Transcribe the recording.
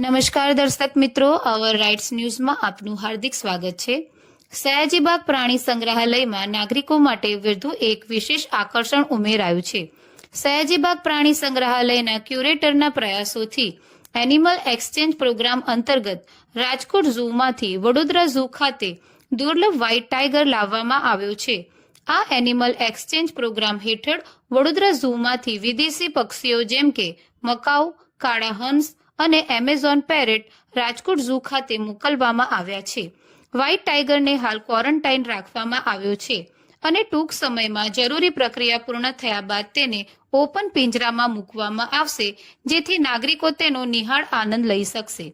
નમસ્કાર દર્શક મિત્રો અવર રાઇટ્સ ન્યૂઝમાં આપનું હાર્દિક સ્વાગત છે. સયાજીબાગ પ્રાણી સંગ્રહાલયમાં નાગરિકો માટે વધુ એક વિશેષ આકર્ષણ ઉમેરાયું છે. સયાજીબાગ પ્રાણી સંગ્રહાલયના ક્યુરેટરના પ્રયાસોથી એનિમલ એક્સચેન્જ પ્રોગ્રામ અંતર્ગત રાજકોટ ઝૂમાંથી વડોદરા ઝૂ ખાતે દુર્લભ વ્હાઇટ ટાઈગર લાવવામાં આવ્યો છે. આ એનિમલ એક્સચેન્જ પ્રોગ્રામ હેઠળ વડોદરા ઝૂમાંથી વિદેશી પક્ષીઓ જેમ કે મકાઉ, કાળા હંસ અને એમેઝોન પેરેટ રાજકોટ ઝૂ ખાતે મોકલવામાં આવ્યા છે. વ્હાઇટ ટાઈગરને હાલ ક્વોરન્ટાઇન રાખવામાં આવ્યો છે અને ટૂંક સમયમાં જરૂરી પ્રક્રિયા પૂર્ણ થયા બાદ તેને ઓપન પિંજરામાં મૂકવામાં આવશે, જેથી નાગરિકો તેનો નિહાળ આનંદ લઈ શકશે.